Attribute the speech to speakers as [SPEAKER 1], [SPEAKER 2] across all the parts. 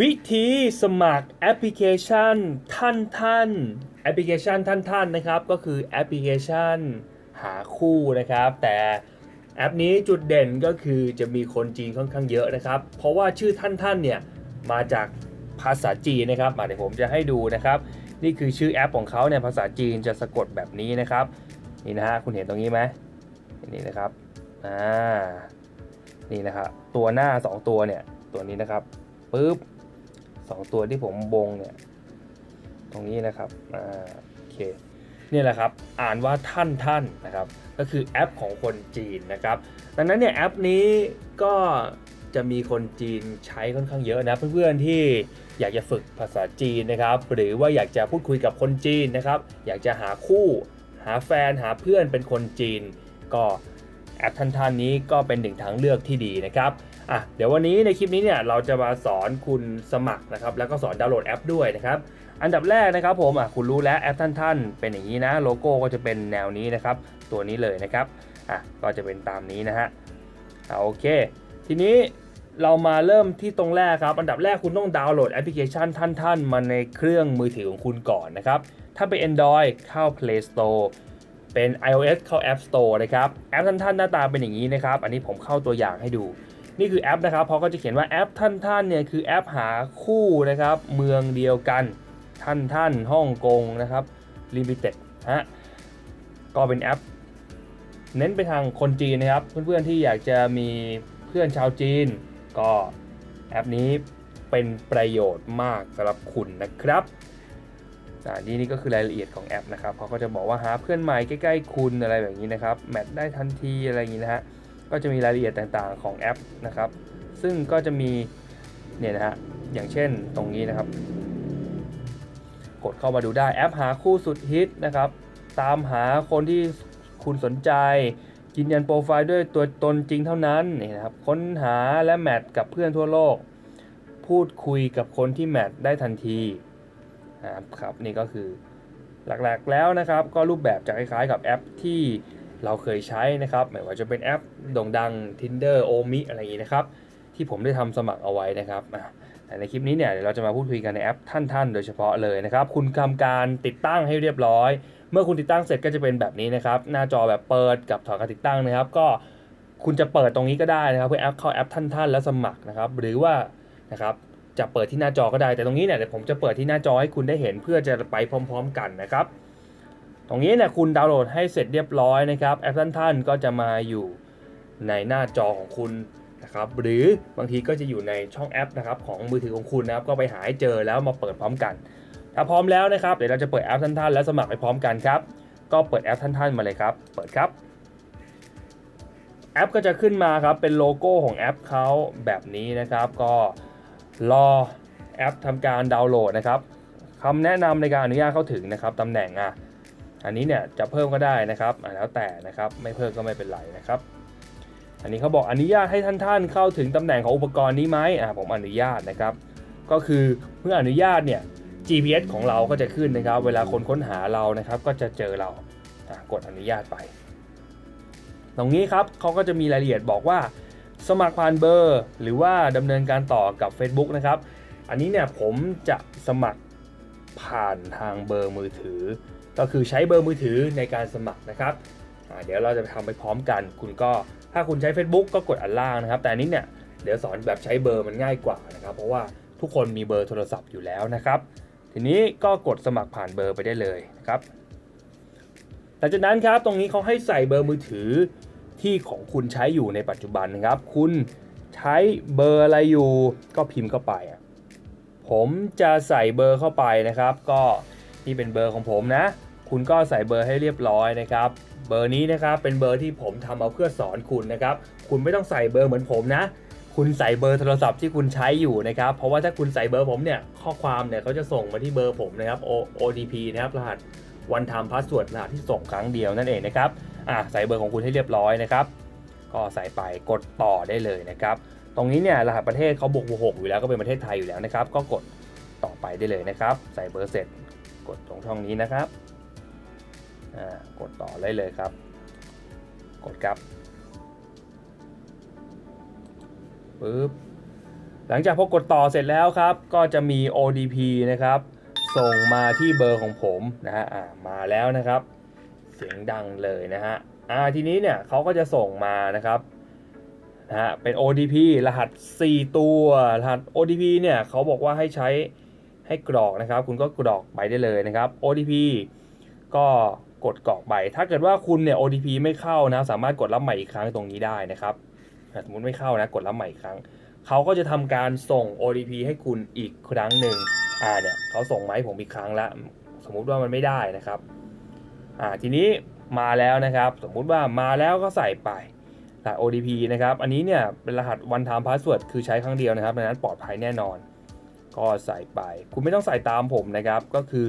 [SPEAKER 1] วิธีสมัครแอปพลิเคชันท่านท่านแอปพลิเคชันท่านท่านนะครับ ก็คือแอปพลิเคชันหาคู่นะครับ แต่แอปนี้จุดเด่นก็คือจะมีคนจีนค่อนข้างเยอะนะครับ เพราะว่าชื่อท่านท่านเนี่ยมาจากภาษาจีนนะครับมาเดี๋ยวผมจะให้ดูนะครับ นี่คือชื่อแอปของเขาเนี่ยภาษาจีนจะสะกดแบบนี้นะครับนี่นะฮะคุณเห็นตรงนี้ไหมนี่นะครับอ่านี่นะครับตัวหน้า 2 ตัวเนี่ยตัวนี้นะครับปึ๊บ สองตัวที่ผมบงเนี่ยตรงนี้นะครับอ่าโอเคนี่แหละครับอ่านว่าท่านท่านนะครับก็คือแอปของคนจีนนะครับดังนั้นเนี่ยแอปนี้ก็จะมีคนจีนใช้ค่อนข้างเยอะนะเพื่อนๆที่อยากจะฝึกภาษาจีนนะครับหรือว่าอยากจะพูดคุยกับคนจีนนะครับอยากจะหาคู่หาแฟนหาเพื่อนเป็นคนจีน ก็แอปท่านๆนี้ก็เป็นหนึ่งทางเลือกที่ดีนะครับ อะเดี๋ยววันนี้ในคลิปนี้เนี่ยเราจะมาสอนคุณสมัครนะครับแล้วก็สอนดาวน์โหลดแอปด้วยนะครับอันดับแรกนะครับผมอะคุณรู้แล้วแอปท่านๆเป็นอย่างนี้นะโลโก้ก็จะเป็นแนวนี้นะครับตัวนี้เลยนะครับอะก็จะเป็นตามนี้นะฮะอะโอเค ทีนี้เรามาเริ่มที่ตรงแรกครับ อันดับแรกคุณต้องดาวน์โหลดแอปพลิเคชันท่านๆมาในเครื่องมือถือของคุณก่อนนะครับถ้าเป็น Android เข้า Play Store เป็น iOS เข้า App Store นะครับแอปท่านๆหน้าตาเป็นอย่างนี้นะครับอันนี้ผมเข้าตัวอย่างให้ดู นี่คือแอปนะครับเขาก็จะเขียนว่าแอปท่านๆเนี่ยคือแอปหาคู่นะครับเมืองเดียวกันท่านท่านฮ่องกงนะครับ Limited ฮะก็เป็นแอป เน้นไปทางคนจีนนะครับ เพื่อนๆที่อยากจะมีเพื่อนชาวจีน ก็แอปนี้เป็นประโยชน์มากสำหรับคุณนะครับนี่นี่ก็คือรายละเอียดของแอปนะครับเขาก็จะบอกว่าหาเพื่อนใหม่ใกล้ๆคุณอะไรแบบนี้นะครับ แมทได้ทันทีอะไรอย่างนี้นะฮะ ก็จะมีรายละเอียดต่างๆของแอปนะครับ ซึ่งก็จะมีเนี่ยนะฮะอย่างเช่นตรงนี้นะครับ กดเข้ามาดูได้แอปหาคู่สุดฮิตนะครับ ตามหาคนที่คุณสนใจยืนยันโปรไฟล์ด้วยตัวตนจริงเท่านั้นนี่นะครับค้นหาและแมทกับเพื่อนทั่วโลก พูดคุยกับคนที่แมทได้ทันทีนะครับนี่ก็คือหลักๆแล้วนะครับ ก็รูปแบบจะคล้ายๆกับแอปที่ เราเคยใช้นะครับไม่ว่าจะเป็นแอปโด่งดัง Tinder o m i อะไรอย่างนี้นะครับ ที่ผมได้ทำสมัครเอาไว้นะครับแต่ในคลิปนี้เนี่ยเดี๋ยวเราจะมาพูดคุยกันในแอปท่านๆ โดยเฉพาะเลยนะครับ คุณทำการติดตั้งให้เรียบร้อย เมื่อคุณติดตั้งเสร็จก็จะเป็นแบบนี้นะครับ หน้าจอแบบเปิดกับถอดการติดตั้งนะครับ ก็คุณจะเปิดตรงนี้ก็ได้นะครับ เพื่อแอปเข้าแอปท่านๆ แล้วสมัครนะครับ หรือว่านะครับจะเปิดที่หน้าจอก็ได้แต่ตรงนี้เนี่ยเดี๋ยวผมจะเปิดที่หน้าจอให้คุณได้เห็นเพื่อจะไปพร้อม ๆ กันนะครับ ตรงนี้เนี่ยคุณดาวน์โหลดให้เสร็จเรียบร้อยนะครับแอปท่านๆก็จะมาอยู่ในหน้าจอของคุณนะครับหรือบางทีก็จะอยู่ในช่องแอปนะครับของมือถือของคุณนะครับก็ไปหาให้เจอแล้วมาเปิดพร้อมกัน ถ้าพร้อมแล้วนะครับเดี๋ยวเราจะเปิดแอปท่านๆแล้วสมัครไปพร้อมกันครับก็เปิดแอปท่านๆมาเลยครับ เปิดครับ แอปก็จะขึ้นมาครับเป็นโลโก้ของแอปเขาแบบนี้นะครับก็รอแอปทำการดาวน์โหลดนะครับคำแนะนำในการอนุญาตเข้าถึงนะครับตำแหน่งอะ อันนี้เนี่ยจะเพิ่มก็ได้นะครับแล้วแต่นะครับไม่เพิ่มก็ไม่เป็นไรนะครับ อันนี้เขาบอกอนุญาตให้ท่านๆเข้าถึงตำแหน่งของอุปกรณ์นี้ไหมอะผมอนุญาตนะครับ ก็คือเมื่ออนุญาตเนี่ย GPS ของเราก็จะขึ้นนะครับ เวลาคนค้นหาเรานะครับ ก็จะเจอเรากดอนุญาตไป ตรงนี้ครับเขาก็จะมีรายละเอียดบอกว่า สมัครผ่านเบอร์ หรือว่าดำเนินการต่อกับ Facebook นะครับ อันนี้เนี่ยผมจะสมัครผ่านทางเบอร์มือถือ ก็คือใช้เบอร์มือถือในการสมัครนะครับเดี๋ยวเราจะไปทำไปพร้อมกัน คุณก็ถ้าคุณใช้ Facebook ก็กดอันล่างนะครับ แต่นี้เนี่ยเดี๋ยวสอนแบบใช้เบอร์มันง่ายกว่านะครับ เพราะว่าทุกคนมีเบอร์โทรศัพท์อยู่แล้วนะครับ ทีนี้ก็กดสมัครผ่านเบอร์ไปได้เลยนะครับหลังจากนั้นครับตรงนี้เขาให้ใส่เบอร์มือถือที่ของคุณใช้อยู่ในปัจจุบันนะครับ คุณใช้เบอร์อะไรอยู่ก็พิมพ์เข้าไป ผมจะใส่เบอร์เข้าไปนะครับ ก็นี่เป็นเบอร์ของผมนะ คุณก็ใส่เบอร์ให้เรียบร้อยนะครับ เบอร์นี้นะครับเป็นเบอร์ที่ผมทำเอาเพื่อสอนคุณนะครับ คุณไม่ต้องใส่เบอร์เหมือนผมนะ คุณใส่เบอร์โทรศัพท์ที่คุณใช้อยู่นะครับ เพราะว่าถ้าคุณใส่เบอร์ผมเนี่ย ข้อความเนี่ยเขาจะส่งมาที่เบอร์ผมนะครับ OTP นะครับ รหัส one time password รหัสที่ส่งครั้งเดียวนั่นเองนะครับ อะใส่เบอร์ของคุณให้เรียบร้อยนะครับ ก็ใส่ไปกดต่อได้เลยนะครับ ตรงนี้เนี่ยรหัสประเทศเขาบวกบวกหกอยู่แล้วก็เป็นประเทศไทยอยู่แล้วนะครับ ก็กดต่อไปได้เลยนะครับ ใส่เบอร์เสร็จ กดตรงช่องนี้นะครับ กดต่อได้เลยครับ กดครับปึ๊บหลังจากพอกดต่อเสร็จแล้วครับ ก็จะมี ODP นะครับ ส่งมาที่เบอร์ของผมนะฮะมาแล้วนะครับ เสียงดังเลยนะฮะอ่าทีนี้เนี่ยเขาก็จะส่งมานะครับนะฮะเป็น ODP รหัส 4 ตัว รหัส ODP เนี่ยเขาบอกว่าให้ใช้ให้กรอกนะครับ คุณก็กรอกไปได้เลยนะครับ ODP ก็ กดกรอกไป ถ้าเกิดว่าคุณเนี่ย ODP ไม่เข้านะ สามารถกดรับใหม่อีกครั้งตรงนี้ได้นะครับ สมมติไม่เข้านะ กดรับใหม่อีกครั้ง เขาก็จะทำการส่ง ODP ให้คุณอีกครั้งหนึ่งอ่าเนี่ยเขาส่งมาให้ผมอีกครั้งละสมมุติว่ามันไม่ได้นะครับอ่าทีนี้มาแล้วนะครับ สมมุติว่ามาแล้วก็ใส่ไปรหัส ODP นะครับ อันนี้เนี่ยเป็นรหัส one time password คือใช้ครั้งเดียวนะครับดังนั้นปลอดภัยแน่นอน ก็ใส่ไป คุณไม่ต้องใส่ตามผมนะครับ ก็คือ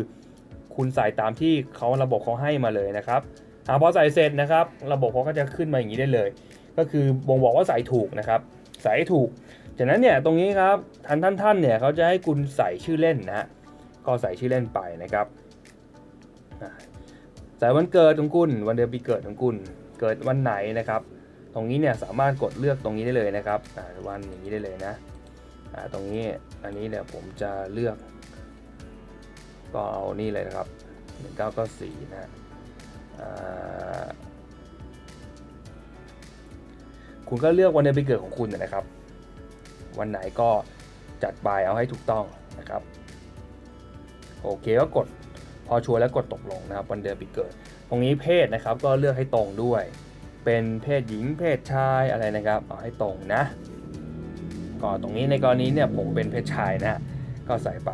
[SPEAKER 1] คุณใส่ตามที่เขาระบบเขาให้มาเลยนะครับอ่าพอใส่เสร็จนะครับ ระบบเขาก็จะขึ้นมาอย่างนี้ได้เลย ก็คือบ่งบอกว่าใส่ถูกนะครับ ใส่ถูก จากนั้นเนี่ยตรงนี้ครับท่านท่านท่านเนี่ยเขาจะให้คุณใส่ชื่อเล่นนะก็ใส่ชื่อเล่นไปนะครับใส่วันเกิดของคุณวันเดือนปีเกิดของคุณ เกิดวันไหนนะครับ ตรงนี้เนี่ยสามารถกดเลือกตรงนี้ได้เลยนะครับวันอย่างนี้ได้เลยนะตรงนี้อันนี้เนี่ยผมจะเลือก ก็เอานี่เลยนะครับ 1994 นะฮะคุณก็เลือกวันเดือนปีเกิดของคุณนะครับ วันไหนก็จัดไปเอาให้ถูกต้องนะครับ โอเคก็กดพอชัวร์แล้วกดตกลงนะครับ วันเดือนปีเกิด ตรงนี้เพศนะครับก็เลือกให้ตรงด้วย เป็นเพศหญิงเพศชายอะไรนะครับ เอาให้ตรงนะก็ตรงนี้ในกรณีเนี่ยผมเป็นเพศชายนะ ก็ใส่ไป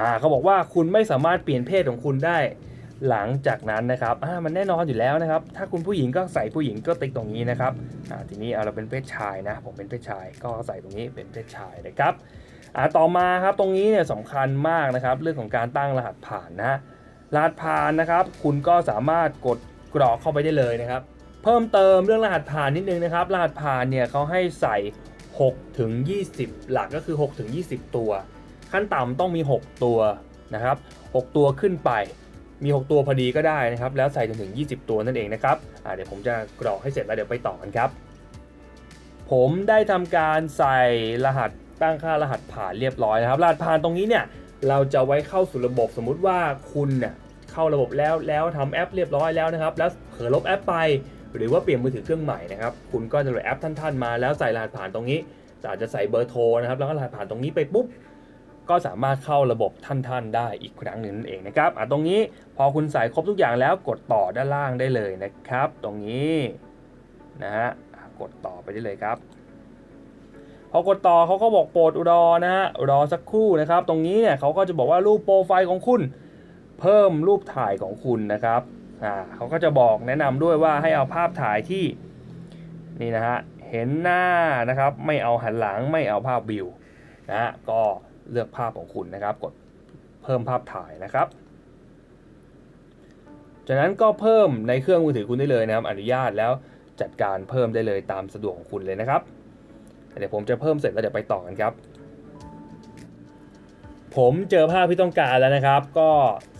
[SPEAKER 1] อ่าเขาบอกว่าคุณไม่สามารถเปลี่ยนเพศของคุณได้หลังจากนั้นนะครับอ่ามันแน่นอนอยู่แล้วนะครับ ถ้าคุณผู้หญิงก็ใส่ผู้หญิงก็ติ๊กตรงนี้นะครับอ่าทีนี้เอาเราเป็นเพศชายนะ ผมเป็นเพศชาย ก็ใส่ตรงนี้เป็นเพศชายนะครับอ่าต่อมาครับตรงนี้เนี่ยสำคัญมากนะครับ เรื่องของการตั้งรหัสผ่านนะรหัสผ่านนะครับ คุณก็สามารถกดกรอกเข้าไปได้เลยนะครับ เพิ่มเติมเรื่องรหัสผ่านนิดนึงนะครับ รหัสผ่านเนี่ยเขาให้ใส่6ถึง20 หลักก็คือ6ถึง20 ตัว ขั้นต่ำต้องมี 6 ตัวนะครับ6ตัวขึ้นไปมี 6 ตัวพอดีก็ได้นะครับ แล้วใส่จนถึง 20 ตัวนั่นเองนะครับเดี๋ยวผมจะกรอกให้เสร็จแล้วเดี๋ยวไปต่อกันครับ ผมได้ทำการใส่รหัสตั้งค่ารหัสผ่านเรียบร้อยนะครับ รหัสผ่านตรงนี้เนี่ยเราจะไว้เข้าสู่ระบบสมมุติว่าคุณเนี่ยเข้าระบบแล้วแล้วทำแอปเรียบร้อยแล้วนะครับ แล้วเผลอลบแอปไป หรือว่าเปลี่ยนมือถือเครื่องใหม่นะครับ คุณก็จะโหลดแอปท่านๆมาแล้วใส่รหัสผ่านตรงนี้อาจจะใส่เบอร์โทรนะครับแล้วก็รหัสผ่านตรงนี้ไปปุ๊บ ก็สามารถเข้าระบบท่านๆได้อีกครั้งหนึ่งนั่นเองนะครับอะตรงนี้พอคุณใส่ครบทุกอย่างแล้วกดต่อด้านล่างได้เลยนะครับ ตรงนี้นะฮะกดต่อไปได้เลยครับ พอกดต่อเขาก็บอกโปรดรอนะฮะรอสักครู่นะครับ ตรงนี้เนี่ยเขาก็จะบอกว่ารูปโปรไฟล์ของคุณ เพิ่มรูปถ่ายของคุณนะครับอ่าเขาก็จะบอกแนะนำด้วยว่าให้เอาภาพถ่ายที่นี่นะฮะเห็นหน้านะครับ ไม่เอาหันหลังไม่เอาภาพวิวนะฮะก็ เลือกภาพของคุณนะครับ กดเพิ่มภาพถ่ายนะครับ จากนั้นก็เพิ่มในเครื่องมือถือคุณได้เลยนะครับ อนุญาตแล้วจัดการเพิ่มได้เลยตามสะดวกของคุณเลยนะครับ เดี๋ยวผมจะเพิ่มเสร็จแล้วเดี๋ยวไปต่อกันครับ ผมเจอภาพที่ต้องการแล้วนะครับ ก็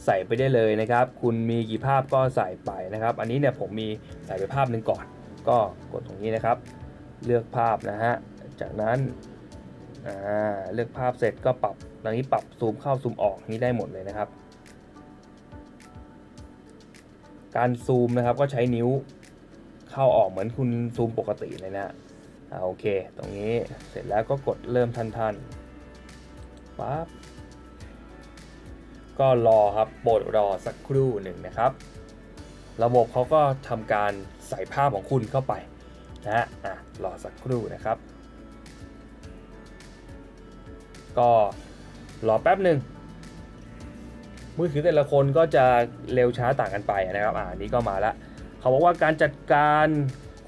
[SPEAKER 1] ใส่ไปได้เลยนะครับ คุณมีกี่ภาพก็ใส่ไปนะครับ อันนี้เนี่ยผมมีใส่ไปภาพหนึ่งก่อน ก็กดตรงนี้นะครับ เลือกภาพนะฮะ จากนั้น อ่าเลือกภาพเสร็จก็ปรับตรงนี้ปรับซูมเข้าซูมออกนี้ได้หมดเลยนะครับ การซูมนะครับก็ใช้นิ้วเข้าออกเหมือนคุณซูมปกติเลยนะอ่าโอเค ตรงนี้เสร็จแล้วก็กดเริ่มทันทันๆปั๊บก็รอครับโปรดรอสักครู่หนึ่งนะครับ ระบบเขาก็ทำการใส่ภาพของคุณเข้าไปนะฮะอะรอสักครู่นะครับ ก็รอแป๊บหนึ่งมือถือแต่ละคนก็จะเร็วช้าต่างกันไปนะครับอ่านี้ก็มาละเขาบอกว่าการจัดการ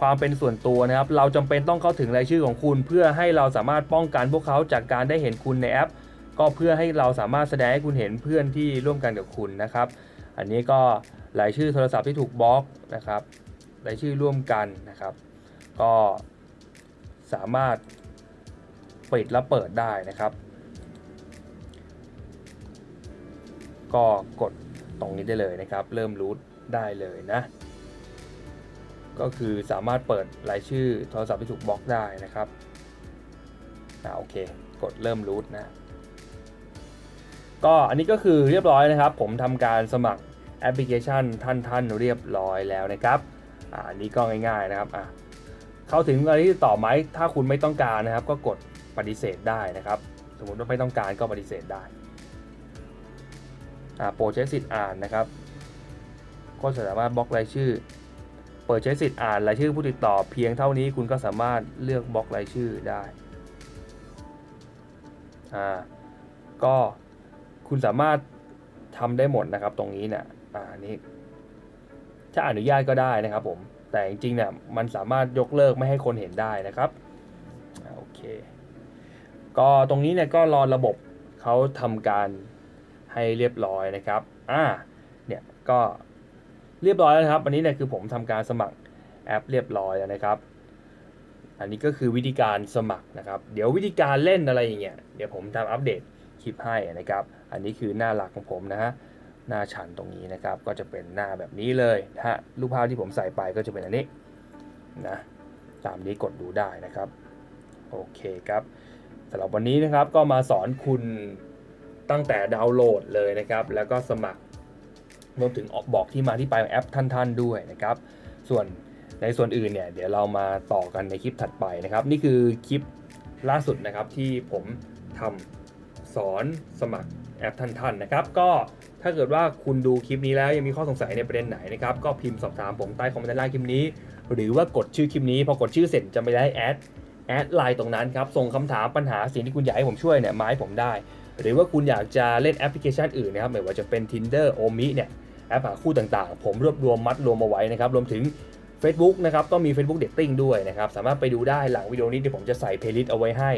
[SPEAKER 1] ความเป็นส่วนตัวนะครับ เราจำเป็นต้องเข้าถึงรายชื่อของคุณเพื่อให้เราสามารถป้องกันพวกเขาจากการได้เห็นคุณในแอป ก็เพื่อให้เราสามารถแสดงให้คุณเห็นเพื่อนที่ร่วมกันกับคุณนะครับ อันนี้ก็รายชื่อโทรศัพท์ที่ถูกบล็อกนะครับรายชื่อร่วมกันนะครับ ก็สามารถปิดและเปิดได้นะครับ ก็กดตรงนี้ได้เลยนะครับ เริ่มรูทได้เลยนะ ก็คือสามารถเปิดรายชื่อโทรศัพท์ที่ถูกบล็อกได้นะครับอ่าโอเค กดเริ่มรูทนะ ก็อันนี้ก็คือเรียบร้อยนะครับ ผมทำการสมัครแอปพลิเคชันท่านท่านเรียบร้อยแล้วนะครับอ่าอันนี้ก็ง่ายๆนะครับอะเข้าถึงอะไรที่ต่อไหมถ้าคุณไม่ต้องการนะครับ ก็กดปฏิเสธได้นะครับ สมมติว่าไม่ต้องการก็ปฏิเสธได้ โปรใช้สิทธิ์อ่านนะครับก็สามารถบล็อกรายชื่อ เปิดใช้สิทธิ์อ่านรายชื่อผู้ติดต่อเพียงเท่านี้คุณก็สามารถเลือกบล็อกรายชื่อได้อ่าก็คุณสามารถทำได้หมดนะครับตรงนี้เนี่ยอ่านี่ถ้าอนุญาตก็ได้นะครับผมแต่จริงๆเนี่ยมันสามารถยกเลิกไม่ให้คนเห็นได้นะครับอโอเค ก็ตรงนี้เนี่ยก็รอระบบเขาทำการ ให้เรียบร้อยนะครับ อ่า เนี่ยก็เรียบร้อยแล้วครับอันนี้เนี่ยคือผมทำการสมัครแอปเรียบร้อยแล้วนะครับ อันนี้ก็คือวิธีการสมัครนะครับ เดี๋ยววิธีการเล่นอะไรอย่างเงี้ย เดี๋ยวผมทำอัปเดตคลิปให้นะครับ อันนี้คือหน้าหลักของผมนะฮะ หน้าชันตรงนี้นะครับ ก็จะเป็นหน้าแบบนี้เลยนะฮะ รูปภาพที่ผมใส่ไปก็จะเป็นอันนี้นะ ตามนี้กดดูได้นะครับ โอเคครับสำหรับวันนี้นะครับก็มาสอนคุณ ตั้งแต่ดาวน์โหลดเลยนะครับ แล้วก็สมัครรวมถึงออกบอกที่มาที่ไปของแอปท่านๆด้วยนะครับ ส่วนในส่วนอื่นเนี่ยเดี๋ยวเรามาต่อกันในคลิปถัดไปนะครับ นี่คือคลิปล่าสุดนะครับที่ผมทำสอนสมัครแอปท่านๆนะครับ ก็ถ้าเกิดว่าคุณดูคลิปนี้แล้วยังมีข้อสงสัยในประเด็นไหนนะครับ ก็พิมพ์สอบถามผมใต้คอมเมนต์ด้านล่างคลิปนี้ หรือว่ากดชื่อคลิปนี้พอกดชื่อเสร็จจะไม่ได้แอดแอดไลน์ตรงนั้นครับ ส่งคำถามปัญหาสิ่งที่คุณอยากให้ผมช่วยเนี่ยมาให้ผมได้ หรือว่าคุณอยากจะเล่นแอปพลิเคชันอื่นนะครับไม่ว่าจะเป็น Tinder o m i เนี่ยแอปหาคู่ต่างๆ ผมรวบรวมมัดรวมมาไว้นะครับรวมถึง Facebook นะครับก็มี Facebook Dating ด้วยนะครับ สามารถไปดูได้หลังวิดีโอนี้ที่ผมจะใส่เพลย์ลิสต์เอาไว้ให้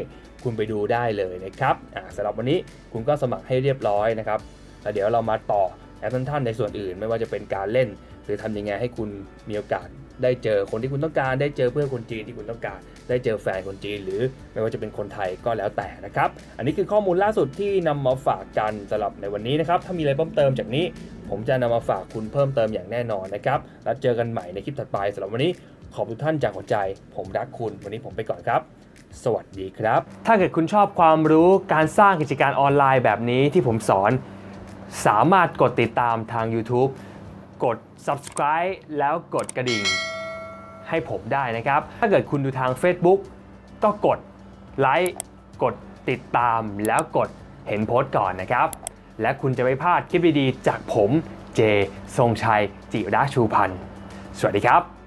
[SPEAKER 1] คุณไปดูได้เลยนะครับอ่าสำหรับวันนี้คุณก็สมัครให้เรียบร้อยนะครับแล้วเดี๋ยวเรามาต่อแอปท่านๆในส่วนอื่น ไม่ว่าจะเป็นการเล่น หรือทำยังไงให้คุณมีโอกาสได้เจอคนที่คุณต้องการได้เจอเพื่อนคนจีนที่คุณต้องการ ได้เจอแฟนคนจีน หรือไม่ว่าจะเป็นคนไทยก็แล้วแต่นะครับ อันนี้คือข้อมูลล่าสุดที่นำมาฝากกันสำหรับในวันนี้นะครับถ้ามีอะไรเพิ่มเติมจากนี้ ผมจะนำมาฝากคุณเพิ่มเติมอย่างแน่นอนนะครับแล้วเจอกันใหม่ในคลิปถัดไปสำหรับวันนี้ขอบคุณท่านจากหัวใจ ผมรักคุณ วันนี้ผมไปก่อนครับ สวัสดีครับ ถ้าเกิดคุณชอบความรู้การสร้างกิจการออนไลน์แบบนี้ที่ผมสอน สามารถกดติดตามทาง YouTube กด subscribe แล้วกดกระดิ่ง ให้ผมได้นะครับ ถ้าเกิดคุณดูทาง Facebook ก็กดไลค์กดติดตามแล้วกดเห็นโพสต์ก่อนนะครับ และคุณจะไม่พลาดคลิปดีๆ จากผมเจทรงชัยจิระชูพันธ์สวัสดีครับ